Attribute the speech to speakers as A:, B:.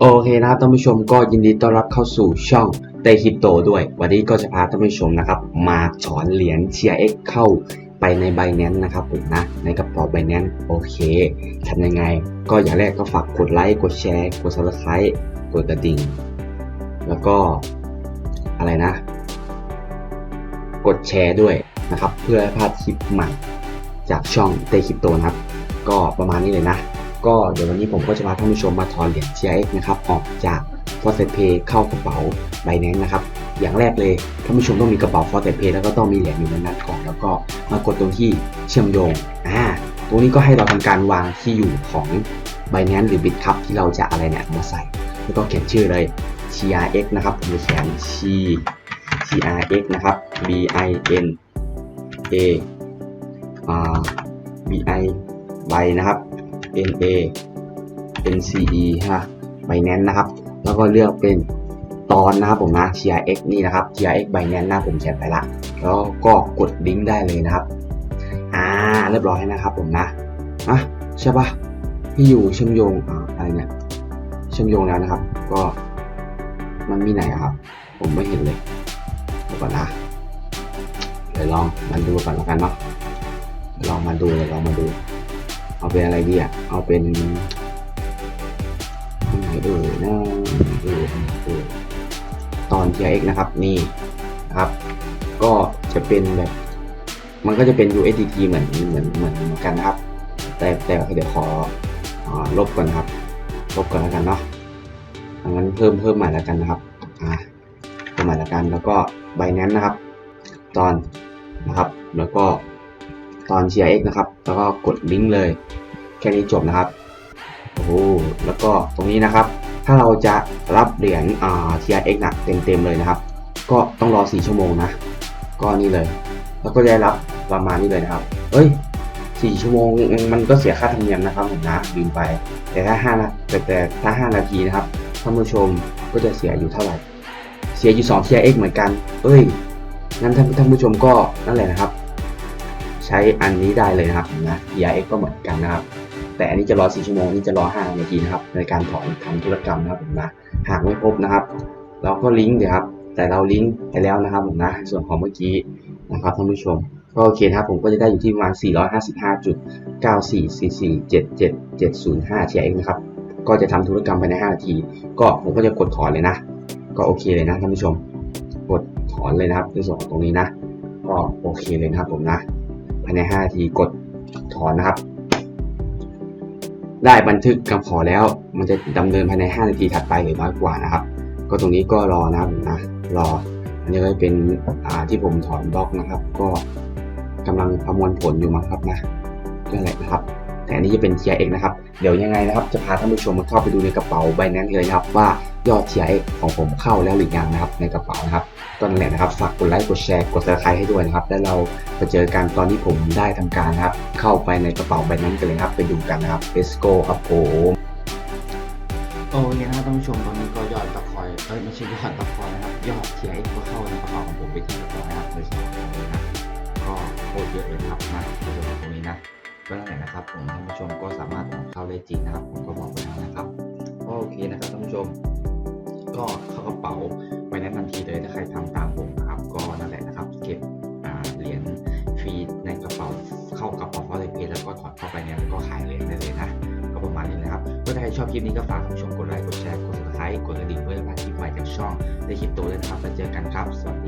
A: โอเคนะครับท่านผู้ชมก็ยินดีต้อนรับเข้าสู่ช่องเตคริปโตด้วย วันนี้ก็จะพาท่านผู้ชมนะครับมาถอนเหรียญ TRX เอ็กเข้าไปใน b บ n a n c e นะครับผมนะในกระเป๋า b บ n a n c e โอเคทำยังไง ก็อย่างแรกก็ฝากกดไลค์กดแชร์กด subscribe กดกระดิ่ง แล้วก็อะไรนะ กดแชร์ด้วยนะครับ เพื่อให้พลาดคลิปใหม่จากช่องเตคริปโตนะครับ ก็ประมาณนี้เลยนะ ก็เดี๋ยววันนี้ผมก็จะพาท่านผู้ชมมาถอนเหรียญ TRX นะครับออกจาก f o r s e t Pay เข้ากระเป๋า Binance นะครับอย่างแรกเลยท่านผู้ชมต้องมีกระเป๋า f o r s e t Pay แล้วก็ต้องมีเหรียญอยู่ในนั้นก่อนแล้วก็มากดตรงที่เชื่อมโยงอ่าตรงนี้ก็ให้เราทำการวางที่อยู่ของ Binance หรือ Bitcup ที่เราจะอะไรเนี่ยมาใส่ แล้วก็เขียนชื่อเลย TRX นะครับผมจะเขียน T TRX นะครับ B I N A R B I ใบนะครับ N A N C E ฮะ Binance นะครับ แล้วก็เลือกเป็นตอนนะครับผมนะ TRX นี่นะครับ TRX Binance นะผมเขียนไปละแล้วก็กดลิงก์ได้เลยนะครับ อ่า เรียบร้อยนะครับผมนะอะใช่ปะที่อยู่เชื่อมโยงอ่าอะไรเนี่ยเชื่อมโยงแล้วนะครับ ก็มันมีไหนครับ ผมไม่เห็นเลยเดี๋ยวก่อนนะเดี๋ยวลองมันดูก่อนแล้วกันเนาะลองมาดูเดี๋ยวลองมาดู เอาเป็นอะไรดีอะ เอาเป็นไหนเอ่ยนะเออเออตอน TRX นะครับนี่นะครับ ก็จะเป็นแบบ มันก็จะเป็น USDT เหมือนเหมือนเหมือนเหมือนกันนะครับ แต่แต่เดี๋ยวขออลบก่อนครับ ลบก่อนแล้วกันเนาะงั้นเพิ่มเพิ่มใหม่แล้วกันนะครับอ่าเพิ่มใหม่แล้วกันแล้วก็ Binance นะครับ ตอนนะครับ แล้วก็ ตอน TRX นะครับ แล้วก็กดลิงก์เลย แค่นี้จบนะครับ โอ้ แล้วก็ตรงนี้นะครับ ถ้าเราจะรับเหรียญอ่า TRX นะเต็มๆเลยนะครับ ก็ต้องรอ 4 ชั่วโมงนะ ก็นี่เลย แล้วก็ได้รับประมาณนี้เลยนะครับ เอ้ย4ชั่วโมงมันก็เสียค่าธรรมเนียมนะครับผมนะลืมไป แต่ถ้า5นะแต่แต่ถ้า5นาทีนะครับท่านผู้ชมก็จะเสียอยู่เท่าไหร่ เสียอยู่2 TRX เหมือนกัน เอ้ยงั้นท่านท่านผู้ชมก็นั่นแหละนะครับ ใช้อันนี้ได้เลยนะครับนะ TRX ก็เหมือนกันนะครับ แต่อันนี้จะรอ 4 ชั่วโมงนี่จะรอ 5 นาทีนะครับ ในการถอนทำธุรกรรมนะครับผมนะหากไม่พบนะครับ เราก็ลิงก์เดี๋ยวครับ แต่เราลิงก์ไปแล้วนะครับผมนะส่วนของเมื่อกี้นะครับท่านผู้ชมก็โอเคนะครับผมก็จะได้อยู่ที่ประมาณ 455.94447770.5 TX นะครับ ก็จะทำธุรกรรมภายใน 5 นาที ก็ผมก็จะกดถอนเลยนะ ก็โอเคเลยนะท่านผู้ชม กดถอนเลยนะครับในส่วนของตรงนี้นะ ก็โอเคเลยนะครับผมนะ ภายใน5ทีกดถอนนะครับ ได้บันทึกคำขอแล้วมันจะดำเนินภายใน 5 นาทีถัดไปหรือน้อยกว่านะครับ ก็ตรงนี้ก็รอนะครับนะรอ อันนี้ก็เป็นอ่าที่ผมถอนบล็อกนะครับ ก็กำลังประมวลผลอยู่มั้งครับนะนั่นแหละนะครับ แต่อันนี้จะเป็น TRX นะครับ เดี๋ยวยังไงนะครับ จะพาท่านผู้ชมมาเข้าไปดูในกระเป๋าใบนั้นเลยครับ ว่ายอด TRX ของผมเข้าแล้วหรือยังนะครับในกระเป๋านะครับก็นั่นแหละนะครับฝากกดไลค์กดแชร์กด subscribe ให้ด้วยนะครับ แล้วเราไปเจอกันตอนที่ผมได้ทำการนะครับ เข้าไปในกระเป๋าใบนั้นกันเลยครับ ไปดูกันนะครับ Let's go ครับผมโอเคนะครับท่านผู้ชมตอนนี้ก็ยอดตะคอยเอ้ยไม่ใช่ยอดตะคอยนะครับยอด TRX ก็เข้าในกระเป๋าของผมไปที่เรียบร้อยนะครับโดยเฉพาะตรงนี้นะก็โคตรเยอะเลยครับนะโดยเฉพาะตรงนี้นะ ก็นั่นแหละนะครับผมท่านผู้ชมก็สามารถเข้าได้จริงนะครับ ผมก็บอกไปแล้วนะครับก็โอเคนะครับท่านผู้ชม ก็เข้ากระเป๋าไปแนทันทีเลยถ้าใครทำตามผมนะครับก็นั่นแหละนะครับ เก็บเหรียญฟรีในกระเป๋าเข้ากระเป๋าฟอร์เรสเพแล้วก็ถอดเข้าไปเนี่ยแล้วก็ขายเหรียญได้เลยนะก็ประมาณนี้นะครับก็ถ้าใครชอบคลิปนี้ก็ฝากท่านผู้ชมกดไลค์กดแชร์กด subscribe กดกระดิ่งเพื่อไม่ให้พลาดคลิปใหม่จากช่องได้คลิปโตด้วยนะครับแล้วเจอกันครับสวัสดี